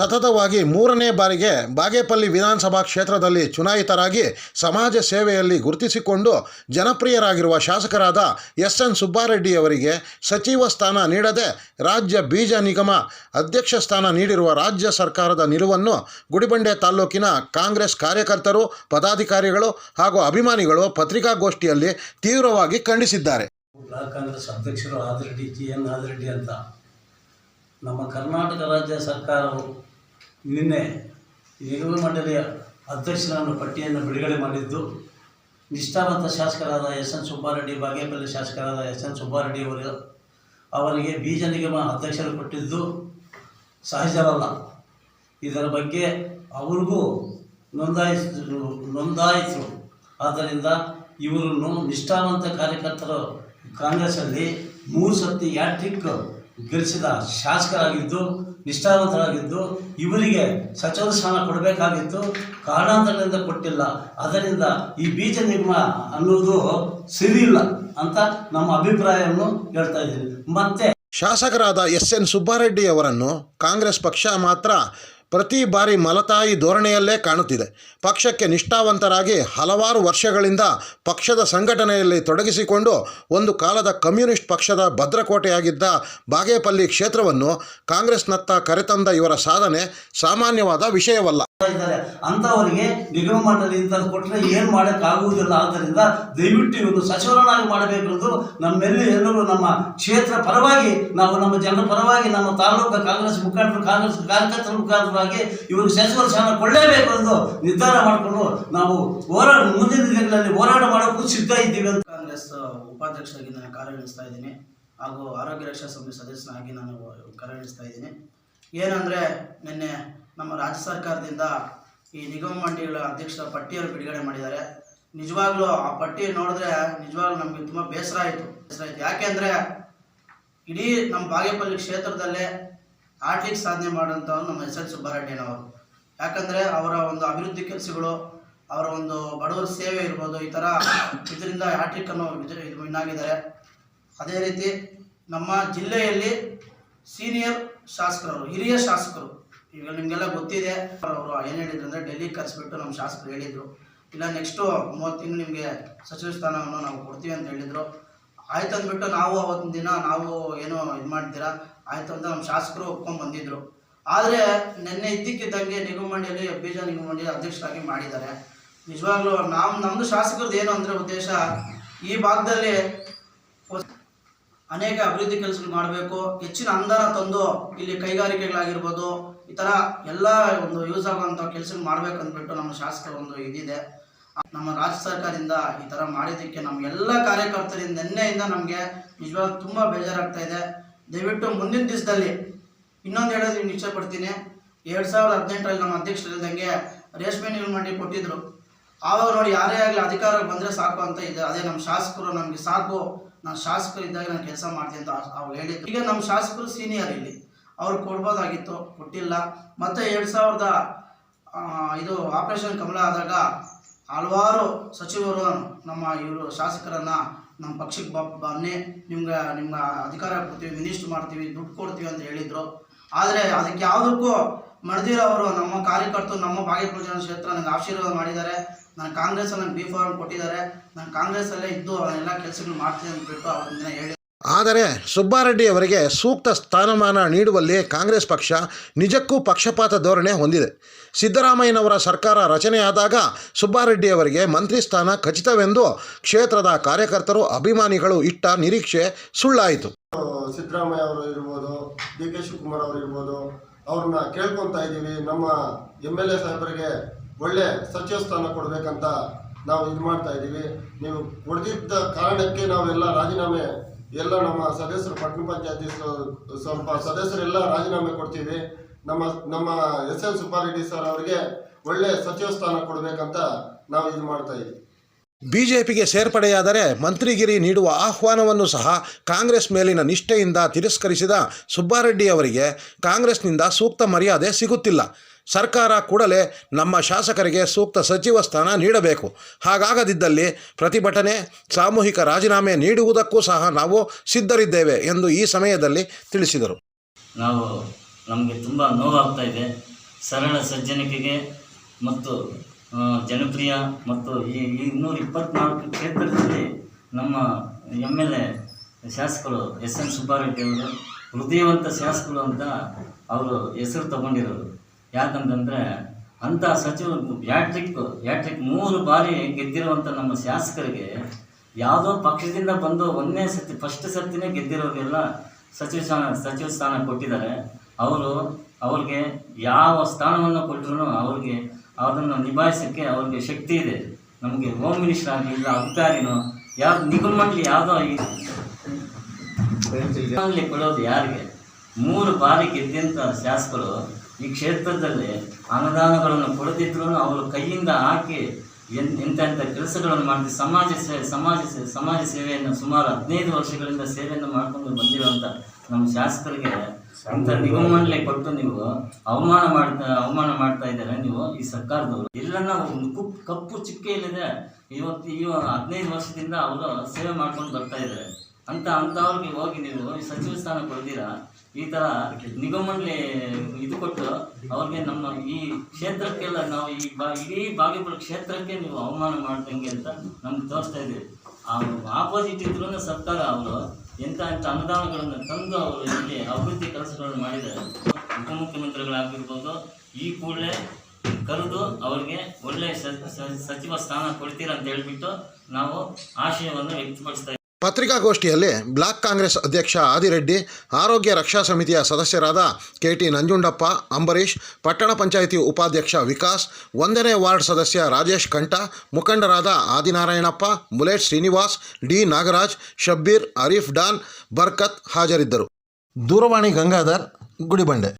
ಸತತವಾಗಿ ಮೂರನೇ ಬಾರಿಗೆ ಬಾಗೇಪಲ್ಲಿ ವಿಧಾನಸಭಾ ಕ್ಷೇತ್ರದಲ್ಲಿ ಚುನಾಯಿತರಾಗಿ ಸಮಾಜ ಸೇವೆಯಲ್ಲಿ ಗುರುತಿಸಿಕೊಂಡು ಜನಪ್ರಿಯರಾಗಿರುವ ಶಾಸಕರಾದ ಎಸ್ ಎನ್ ಸುಬ್ಬಾರೆಡ್ಡಿಯವರಿಗೆ ಸಚಿವ ಸ್ಥಾನ ನೀಡದೆ ರಾಜ್ಯ ಬೀಜ ನಿಗಮ ಅಧ್ಯಕ್ಷ ಸ್ಥಾನ ನೀಡಿರುವ ರಾಜ್ಯ ಸರ್ಕಾರದ ನಿಲುವನ್ನು ಗುಡಿಬಂಡೆ ತಾಲೂಕಿನ ಕಾಂಗ್ರೆಸ್ ಕಾರ್ಯಕರ್ತರು, ಪದಾಧಿಕಾರಿಗಳು ಹಾಗೂ ಅಭಿಮಾನಿಗಳು ಪತ್ರಿಕಾಗೋಷ್ಠಿಯಲ್ಲಿ ತೀವ್ರವಾಗಿ ಖಂಡಿಸಿದ್ದಾರೆ. ನಮ್ಮ ಕರ್ನಾಟಕ ರಾಜ್ಯ ಸರ್ಕಾರವು ನಿನ್ನೆ ನಿಗಮ ಮಂಡಳಿಯ ಅಧ್ಯಕ್ಷರನ್ನು ಪಟ್ಟಿಯನ್ನು ಬಿಡುಗಡೆ ಮಾಡಿದ್ದು, ನಿಷ್ಠಾವಂತ ಶಾಸಕರಾದ ಎಸ್ ಎನ್ ಸುಬ್ಬಾರೆಡ್ಡಿ, ಬಾಗೇಪಲ್ಲಿ ಶಾಸಕರಾದ ಎಸ್ ಎನ್ ಸುಬ್ಬಾರೆಡ್ಡಿ ಅವರು ಅವರಿಗೆ ಬೀಜ ನಿಗಮ ಅಧ್ಯಕ್ಷರು ಕೊಟ್ಟಿದ್ದು ಸಹಜರಲ್ಲ ಇದರ ಬಗ್ಗೆ ಅವ್ರಿಗೂ ನೋಂದಾಯಿಸ ನೋಂದಾಯಿತು. ಆದ್ದರಿಂದ ಇವರನ್ನು ನಿಷ್ಠಾವಂತ ಕಾರ್ಯಕರ್ತರು ಕಾಂಗ್ರೆಸ್ಸಲ್ಲಿ ಮೂರು ಸತಿ ಹ್ಯಾಟ್ರಿಕ್ ಗೆಲ್ಲಿಸಿದ ಶಾಸಕರಾಗಿದ್ದು, ನಿಷ್ಠಾವಂತರಾಗಿದ್ದು, ಇವರಿಗೆ ಸಚಿವ ಸ್ಥಾನ ಕೊಡಬೇಕಾಗಿತ್ತು. ಕಾರಣಾಂತರಗಳಿಂದ ಕೊಟ್ಟಿಲ್ಲ. ಅದರಿಂದ ಈ ಬೀಜ ನಿಗಮ ಅನ್ನೋದು ಸರಿಯಿಲ್ಲ ಅಂತ ನಮ್ಮ ಅಭಿಪ್ರಾಯವನ್ನು ಹೇಳ್ತಾ ಇದ್ದೀನಿ. ಮತ್ತೆ ಶಾಸಕರಾದ ಎಸ್ ಎನ್ ಸುಬ್ಬಾರೆಡ್ಡಿ ಅವರನ್ನು ಕಾಂಗ್ರೆಸ್ ಪಕ್ಷ ಮಾತ್ರ ಪ್ರತಿ ಬಾರಿ ಮಲತಾಯಿ ಧೋರಣೆಯಲ್ಲೇ ಕಾಣುತ್ತಿದೆ. ಪಕ್ಷಕ್ಕೆ ನಿಷ್ಠಾವಂತರಾಗಿ ಹಲವಾರು ವರ್ಷಗಳಿಂದ ಪಕ್ಷದ ಸಂಘಟನೆಯಲ್ಲಿ ತೊಡಗಿಸಿಕೊಂಡು ಒಂದು ಕಾಲದ ಕಮ್ಯುನಿಸ್ಟ್ ಪಕ್ಷದ ಭದ್ರಕೋಟೆಯಾಗಿದ್ದ ಬಾಗೇಪಲ್ಲಿ ಕ್ಷೇತ್ರವನ್ನು ಕಾಂಗ್ರೆಸ್ನತ್ತ ಕರೆತಂದ ಇವರ ಸಾಧನೆ ಸಾಮಾನ್ಯವಾದ ವಿಷಯವಲ್ಲ. ಇದ್ದಾರೆ. ಅಂತವರಿಗೆ ನಿಗಮ ಮಂಡಳಿಯಿಂದ ಕೊಟ್ಟರೆ ಏನು ಮಾಡೋಕ್ಕಾಗುವುದಿಲ್ಲ ಆದ್ದರಿಂದ ದಯವಿಟ್ಟು ಇವರು ಸಚಿವರನ್ನಾಗಿ ಮಾಡಬೇಕೆಂದು ನಮ್ಮೆಲ್ಲಿ ಎಲ್ಲರೂ ನಮ್ಮ ಕ್ಷೇತ್ರ ಪರವಾಗಿ, ನಾವು ನಮ್ಮ ಜನರ ಪರವಾಗಿ, ನಮ್ಮ ತಾಲೂಕು ಕಾಂಗ್ರೆಸ್ ಮುಖಂಡರು, ಕಾಂಗ್ರೆಸ್ ಕಾರ್ಯಕರ್ತರ ಮುಖಾಂತರವಾಗಿ ಇವರು ಸಚಿವರ ಸ್ಥಾನ ಕೊಳ್ಳೇಬೇಕು ಎಂದು ನಿರ್ಧಾರ ಮಾಡಿಕೊಂಡು ನಾವು ಹೋರಾಟ ಮುಂದಿನ ದಿನಗಳಲ್ಲಿ ಹೋರಾಟ ಮಾಡೋಕ್ಕೂ ಸಿದ್ಧ ಇದ್ದೀವಿ ಅಂತ. ಕಾಂಗ್ರೆಸ್ ಉಪಾಧ್ಯಕ್ಷರಾಗಿ ನಾನು ಕಾರ್ಯನಿರ್ವಹಿಸ್ತಾ ಇದ್ದೀನಿ. ಹಾಗೂ ಆರೋಗ್ಯ ರಕ್ಷಾ ಸಮಿತಿ ಸದಸ್ಯನಾಗಿ ನಾನು ಕಾರ್ಯನಿರ್ವಹಿಸ್ತಾ ಇದ್ದೀನಿ. ಏನಂದರೆ ನಿನ್ನೆ ನಮ್ಮ ರಾಜ್ಯ ಸರ್ಕಾರದಿಂದ ಈ ನಿಗಮ ಮಂಡಳಿಗಳ ಅಧ್ಯಕ್ಷರ ಪಟ್ಟಿಯನ್ನು ಬಿಡುಗಡೆ ಮಾಡಿದ್ದಾರೆ. ನಿಜವಾಗ್ಲೂ ಆ ಪಟ್ಟಿ ನೋಡಿದ್ರೆ ನಿಜವಾಗ್ಲೂ ನಮಗೆ ತುಂಬ ಬೇಸರ ಆಯಿತು. ಬೇಸರ ಆಯಿತು. ಯಾಕೆಂದರೆ ಇಡೀ ನಮ್ಮ ಬಾಗೇಪಲ್ಲಿ ಕ್ಷೇತ್ರದಲ್ಲೇ ಆಡ್ಲಿಕ್ಕೆ ಸಾಧನೆ ಮಾಡೋಂಥವ್ರು ನಮ್ಮ ಎಸ್ ಎಲ್ ಸುಬ್ಬಾರೆಡ್ಡಿನವರು ಯಾಕಂದರೆ ಅವರ ಒಂದು ಅಭಿವೃದ್ಧಿ ಕೆಲಸಗಳು, ಅವರ ಒಂದು ಬಡವರ ಸೇವೆ ಇರ್ಬೋದು, ಈ ಥರ ಇದರಿಂದ ಹ್ಯಾಟ್ರಿಕ್ಕನ್ನು ವಿನ್ ಆಗಿದ್ದಾರೆ ಅದೇ ರೀತಿ ನಮ್ಮ ಜಿಲ್ಲೆಯಲ್ಲಿ ಸೀನಿಯರ್ ಶಾಸಕರವರು, ಹಿರಿಯ ಶಾಸಕರು ಈಗ ನಿಮಗೆಲ್ಲ ಗೊತ್ತಿದೆ. ಅವರು ಏನು ಹೇಳಿದ್ರು ಅಂದರೆ ಡೆಲ್ಲಿ ಕರೆಸ್ಬಿಟ್ಟು ನಮ್ಮ ಶಾಸಕರು ಹೇಳಿದರು. ಇಲ್ಲ ನೆಕ್ಸ್ಟು ಮೂವತ್ತು ತಿಂಗಳು ನಿಮಗೆ ಸಚಿವ ಸ್ಥಾನವನ್ನು ನಾವು ಕೊಡ್ತೀವಿ ಅಂತ ಹೇಳಿದರು. ಆಯ್ತು ಅಂದ್ಬಿಟ್ಟು ನಾವು ಅವತ್ತಿನ ದಿನ ನಾವು ಏನು ಇದು ಮಾಡ್ತೀರಾ? ಆಯ್ತು ಅಂತ ನಮ್ಮ ಶಾಸಕರು ಒಪ್ಕೊಂಡು ಬಂದಿದ್ರು. ಆದರೆ ನಿನ್ನೆ ಇದ್ದಕ್ಕಿದ್ದಂಗೆ ನಿಗಮ ಮಂಡಳಿ ಬೀಜ ನಿಗಮ ಮಂಡಳಿ ಅಧ್ಯಕ್ಷರಾಗಿ ಮಾಡಿದ್ದಾರೆ. ನಿಜವಾಗ್ಲೂ ನಾವು ನಮ್ಮದು ಶಾಸಕರದ್ದು ಏನು ಅಂದರೆ ಉದ್ದೇಶ, ಈ ಭಾಗದಲ್ಲಿ ಅನೇಕ ಅಭಿವೃದ್ಧಿ ಕೆಲಸಗಳು ಮಾಡಬೇಕು. ಹೆಚ್ಚಿನ ಅಂದಾನ ತಂದು ಇಲ್ಲಿ ಕೈಗಾರಿಕೆಗಳಾಗಿರ್ಬೋದು, ಈ ಥರ ಎಲ್ಲ ಒಂದು ಯೂಸ್ ಆಗುವಂಥ ಕೆಲಸಗಳು ಮಾಡಬೇಕು ಅಂದ್ಬಿಟ್ಟು ನಮ್ಮ ಶಾಸಕರ ಒಂದು ಇದಿದೆ. ನಮ್ಮ ರಾಜ್ಯ ಸರ್ಕಾರದಿಂದ ಈ ಥರ ಮಾಡಿದ್ದಕ್ಕೆ ನಮ್ಮ ಎಲ್ಲ ಕಾರ್ಯಕರ್ತರಿಂದ ನಿನ್ನೆಯಿಂದ ನಮಗೆ ನಿಜವಾಗ್ಲೂ ತುಂಬ ಬೇಜಾರಾಗ್ತಾ ಇದೆ. ದಯವಿಟ್ಟು ಮುಂದಿನ ದಿವಸದಲ್ಲಿ ಇನ್ನೊಂದು ಹೇಳೋದು ನಿಮ್ಗೆ ಇಷ್ಟಪಡ್ತೀನಿ. ಎರಡು ಸಾವಿರದ ಹದಿನೆಂಟರಲ್ಲಿ ನಮ್ಮ ಅಧ್ಯಕ್ಷರು ಹೇಳಿದಂಗೆ ರೇಷ್ಮೆ ನೀರು ಮಾಡಿ ಕೊಟ್ಟಿದ್ರು. ಆವಾಗ ನೋಡಿ ಯಾರೇ ಆಗಲಿ ಅಧಿಕಾರ ಬಂದರೆ ಸಾಕು ಅಂತ ಇದೆ. ಅದೇ ನಮ್ಮ ಶಾಸಕರು ನಮಗೆ ಸಾಕು. ನಾನು ಶಾಸಕರು ಇದ್ದಾಗ ನಾನು ಕೆಲಸ ಮಾಡ್ತೀನಿ ಅಂತ ಅವ್ರು ಹೇಳಿದ್ರು. ಈಗ ನಮ್ಮ ಶಾಸಕರು ಸೀನಿಯರ್ ಇಲ್ಲಿ. ಅವ್ರು ಕೊಡ್ಬೋದಾಗಿತ್ತು, ಕೊಟ್ಟಿಲ್ಲ. ಮತ್ತು ಎರಡು ಸಾವಿರದ ಇದು ಆಪರೇಷನ್ ಕಮಲ ಆದಾಗ ಹಲವಾರು ಸಚಿವರು ನಮ್ಮ ಇವರು ಶಾಸಕರನ್ನ ನಮ್ಮ ಪಕ್ಷಕ್ಕೆ ಬನ್ನಿ. ನಿಮ್ಗೆ, ನಿಮ್ಮ ಅಧಿಕಾರ ಕೊಡ್ತೀವಿ ಮಿನಿಸ್ಟ್ರ್ ಮಾಡ್ತೀವಿ, ದುಡ್ಡು ಕೊಡ್ತೀವಿ ಅಂತ ಹೇಳಿದರು. ಆದರೆ ಅದಕ್ಕೆ ಯಾವುದಕ್ಕೂ ಮಡ್ದಿರೋ ಅವರು ನಮ್ಮ ಕಾರ್ಯಕರ್ತರು ನಮ್ಮ ಬಾಗೇಪುರ ಜನ ಕ್ಷೇತ್ರ ನನಗೆ ಆಶೀರ್ವಾದ ಮಾಡಿದ್ದಾರೆ. ನಾನು ಕಾಂಗ್ರೆಸ್ ಅಲ್ಲಿ ಬಿ ಫಾರ್ಮ್ ಕೊಟ್ಟಿದ್ದಾರೆ. ನಾನು ಕಾಂಗ್ರೆಸ್ಸಲ್ಲೇ ಇದ್ದು ಎಲ್ಲ ಕೆಲಸಗಳು ಮಾಡ್ತೀನಿ ಅಂದ್ಬಿಟ್ಟು ಅವತ್ತಿನ ದಿನ ಹೇಳಿ ಆದರೆ ಸುಬ್ಬಾರೆಡ್ಡಿ ಅವರಿಗೆ ಸೂಕ್ತ ಸ್ಥಾನಮಾನ ನೀಡುವಲ್ಲಿ ಕಾಂಗ್ರೆಸ್ ಪಕ್ಷ ನಿಜಕ್ಕೂ ಪಕ್ಷಪಾತ ಧೋರಣೆ ಹೊಂದಿದೆ. ಸಿದ್ದರಾಮಯ್ಯನವರ ಸರ್ಕಾರ ರಚನೆಯಾದಾಗ ಸುಬ್ಬಾರೆಡ್ಡಿ ಅವರಿಗೆ ಮಂತ್ರಿ ಸ್ಥಾನ ಖಚಿತವೆಂದು ಕ್ಷೇತ್ರದ ಕಾರ್ಯಕರ್ತರು ಅಭಿಮಾನಿಗಳು ಇಟ್ಟ ನಿರೀಕ್ಷೆ ಸುಳ್ಳಾಯಿತು. ಸಿದ್ದರಾಮಯ್ಯ ಅವರು ಇರ್ಬೋದು ಡಿ ಕೆ ಶಿವಕುಮಾರ್ ಅವರು ಇರ್ಬೋದು ಅವ್ರನ್ನ ಕೇಳ್ಕೊತಾ ಇದ್ದೀವಿ. ನಮ್ಮ ಎಂ ಎಲ್ ಎ ಸಾಹೇಬರಿಗೆ ಒಳ್ಳೆ ಸಚಿವ ಸ್ಥಾನ ಕೊಡಬೇಕಂತ ನಾವು ಇದು ಮಾಡ್ತಾ ಇದ್ದೀವಿ. ನೀವು ಕೊಡದಿದ್ದ ಕಾರಣಕ್ಕೆ ನಾವೆಲ್ಲ ರಾಜೀನಾಮೆ ಎಲ್ಲ ನಮ್ಮ ಸದಸ್ಯರು, ಪಟ್ಟಣ ಪಂಚಾಯತಿ ಸ್ವಲ್ಪ ಸದಸ್ಯರೆಲ್ಲ ರಾಜೀನಾಮೆ ಕೊಡ್ತೀವಿ. ನಮ್ಮ ನಮ್ಮ ಎಸ್ ಎಲ್ ಸುಬ್ಬಾರೆಡ್ಡಿ ಸರ್ ಅವರಿಗೆ ಒಳ್ಳೆ ಸಚಿವ ಸ್ಥಾನ ಕೊಡಬೇಕಂತ ನಾವು ಇದು ಮಾಡ್ತಾ ಇದ್ದೀವಿ. ಬಿಜೆಪಿಗೆ ಸೇರ್ಪಡೆಯಾದರೆ ಮಂತ್ರಿಗಿರಿ ನೀಡುವ ಆಹ್ವಾನವನ್ನು ಸಹ ಕಾಂಗ್ರೆಸ್ ಮೇಲಿನ ನಿಷ್ಠೆಯಿಂದ ತಿರಸ್ಕರಿಸಿದ ಸುಬ್ಬಾರೆಡ್ಡಿ ಅವರಿಗೆ ಕಾಂಗ್ರೆಸ್ನಿಂದ ಸೂಕ್ತ ಮರ್ಯಾದೆ ಸಿಗುತ್ತಿಲ್ಲ. ಸರ್ಕಾರ ಕೂಡಲೇ ನಮ್ಮ ಶಾಸಕರಿಗೆ ಸೂಕ್ತ ಸಚಿವ ಸ್ಥಾನ ನೀಡಬೇಕು. ಹಾಗಾಗದಿದ್ದಲ್ಲಿ ಪ್ರತಿಭಟನೆ, ಸಾಮೂಹಿಕ ರಾಜೀನಾಮೆ ನೀಡುವುದಕ್ಕೂ ಸಹ ನಾವು ಸಿದ್ಧರಿದ್ದೇವೆ ಎಂದು ಈ ಸಮಯದಲ್ಲಿ ತಿಳಿಸಿದರು. ನಾವು ನಮಗೆ ತುಂಬ ನೋವಾಗ್ತಾ ಇದೆ. ಸರಳ ಸಜ್ಜನಿಕೆಗೆ ಮತ್ತು ಜನಪ್ರಿಯ ಮತ್ತು ಈ ಇನ್ನೂರ ಇಪ್ಪತ್ನಾಲ್ಕು ಕ್ಷೇತ್ರದಲ್ಲಿ ನಮ್ಮ ಎಂ ಎಲ್ ಎ ಶಾಸಕರು ಎಸ್ ಎನ್ ಸುಬ್ಬಾರೆಡ್ಡಿ ಅವರು, ಹೃದಯವಂತ ಶಾಸಕರು ಅಂತ ಅವರು ಹೆಸರು ತಗೊಂಡಿರೋರು ಯಾಕಂತಂದರೆ ಅಂಥ ಸಚಿವರು ಯಾಟ್ರಿಕ್ ಯಾಟ್ರಿಕ್ ಮೂರು ಬಾರಿ ಗೆದ್ದಿರುವಂಥ ನಮ್ಮ ಶಾಸಕರಿಗೆ ಯಾವುದೋ ಪಕ್ಷದಿಂದ ಬಂದು ಒಂದನೇ ಸತಿ ಫಸ್ಟ್ ಸತಿನೇ ಗೆದ್ದಿರೋರಿಗೆಲ್ಲ ಸಚಿವ ಸ್ಥಾನ ಸಚಿವ ಸ್ಥಾನ ಕೊಟ್ಟಿದ್ದಾರೆ. ಅವರು ಅವ್ರಿಗೆ ಯಾವ ಸ್ಥಾನವನ್ನು ಕೊಟ್ಟರು ಅವ್ರಿಗೆ ಅದನ್ನು ನಿಭಾಯಿಸೋಕ್ಕೆ ಅವ್ರಿಗೆ ಶಕ್ತಿ ಇದೆ. ನಮಗೆ ಹೋಮ್ ಮಿನಿಸ್ಟರ್ ಆಗಲಿ ಇಲ್ಲ ಅಧಿಕಾರಿನೋ ಯಾವ್ದು ನಿಗಮ ಮಂಡಳಿ ಯಾವುದೋ ಕೊಡೋದು ಯಾರಿಗೆ? ಮೂರು ಬಾರಿ ಗೆದ್ದಂಥ ಶಾಸಕರು ಈ ಕ್ಷೇತ್ರದಲ್ಲಿ ಅನುದಾನಗಳನ್ನು ಕೊಡದಿದ್ರು ಅವರು ಕೈಯಿಂದ ಹಾಕಿ ಎನ್, ಎಂತೆಂಥ ಕೆಲಸಗಳನ್ನು ಮಾಡಿ ಸಮಾಜ ಸೇವೆ ಸಮಾಜ ಸೇವೆ ಸಮಾಜ ಸೇವೆಯನ್ನು ಸುಮಾರು ಹದಿನೈದು ವರ್ಷಗಳಿಂದ ಸೇವೆಯನ್ನು ಮಾಡಿಕೊಂಡು ಬಂದಿರುವಂಥ ನಮ್ಮ ಶಾಸಕರಿಗೆ ಅಂತ ನಿಗಮಂಡಲೆ ಕೊಟ್ಟು ನೀವು ಅವಮಾನ ಮಾಡ್ತಾ ಅವಮಾನ ಮಾಡ್ತಾ ಇದ್ದಾರೆ ನೀವು ಈ ಸರ್ಕಾರದವರು. ಎಲ್ಲನ್ನ ಒಂದು ಕುಪ್, ಕಪ್ಪು ಚುಕ್ಕೆ ಇಲ್ಲಿದೆ ಇವತ್ತು ಈ ಹದಿನೈದು ವರ್ಷದಿಂದ ಅವರು ಸೇವೆ ಮಾಡ್ಕೊಂಡು ಬರ್ತಾ ಇದ್ದಾರೆ. ಅಂತ, ಅಂಥವ್ರಿಗೆ ಹೋಗಿ ನೀವು ಸಚಿವ ಸ್ಥಾನ ಕೊಡ್ತೀರಾ? ಈ ಥರ ಮಂಡಳಿ ಇದು ಕೊಟ್ಟು ಅವ್ರಿಗೆ ನಮ್ಮ ಈ ಕ್ಷೇತ್ರಕ್ಕೆಲ್ಲ ನಾವು ಈ ಬಾ, ಇಡೀ ಬಾಗೇಪುರ ಕ್ಷೇತ್ರಕ್ಕೆ ನೀವು ಅವಮಾನ ಮಾಡ್ದಂಗೆ ಅಂತ ನಮ್ಗೆ ತೋರಿಸ್ತಾ ಇದ್ದೀವಿ ಆಪೋಸಿಟ್ ಇದ್ರೂ ಸರ್ಕಾರ ಅವರು ಎಂಥ ಎಂಥ ಅನುದಾನಗಳನ್ನು ತಂದು ಅವರು ಇಲ್ಲಿ ಅಭಿವೃದ್ಧಿ ಕೆಲಸಗಳನ್ನು ಮಾಡಿದ್ದಾರೆ ಉಪಮುಖ್ಯಮಂತ್ರಿಗಳಾಗಿರ್ಬೋದು, ಈ ಕೂಡಲೇ ಕರೆದು ಅವ್ರಿಗೆ ಒಳ್ಳೆಯ ಸಚಿವ ಸ್ಥಾನ ಕೊಡ್ತೀರಾ ಅಂತ ಹೇಳ್ಬಿಟ್ಟು ನಾವು ಆಶಯವನ್ನು ವ್ಯಕ್ತಪಡಿಸ್ತಾ. ಪತ್ರಿಕಾಗೋಷ್ಠಿಯಲ್ಲಿ ಬ್ಲಾಕ್ ಕಾಂಗ್ರೆಸ್ ಅಧ್ಯಕ್ಷ ಆದಿರೆಡ್ಡಿ, ಆರೋಗ್ಯ ರಕ್ಷಾ ಸಮಿತಿಯ ಸದಸ್ಯರಾದ ಕೆ ಟಿ ನಂಜುಂಡಪ್ಪ, ಅಂಬರೀಷ್, ಪಟ್ಟಣ ಪಂಚಾಯಿತಿ ಉಪಾಧ್ಯಕ್ಷ ವಿಕಾಸ್, ಒಂದನೇ ವಾರ್ಡ್ ಸದಸ್ಯ ರಾಜೇಶ್ ಕಂಠ, ಮುಖಂಡರಾದ ಆದಿನಾರಾಯಣಪ್ಪ ಮುಲೇಶ್ ಶ್ರೀನಿವಾಸ್, ಡಿ ನಾಗರಾಜ್, ಶಬ್ಬೀರ್, ಅರೀಫ್ ಡಾನ್, ಬರ್ಕತ್ ಹಾಜರಿದ್ದರು. ದೂರವಾಣಿ ಗಂಗಾಧರ್, ಗುಡಿಬಂಡೆ.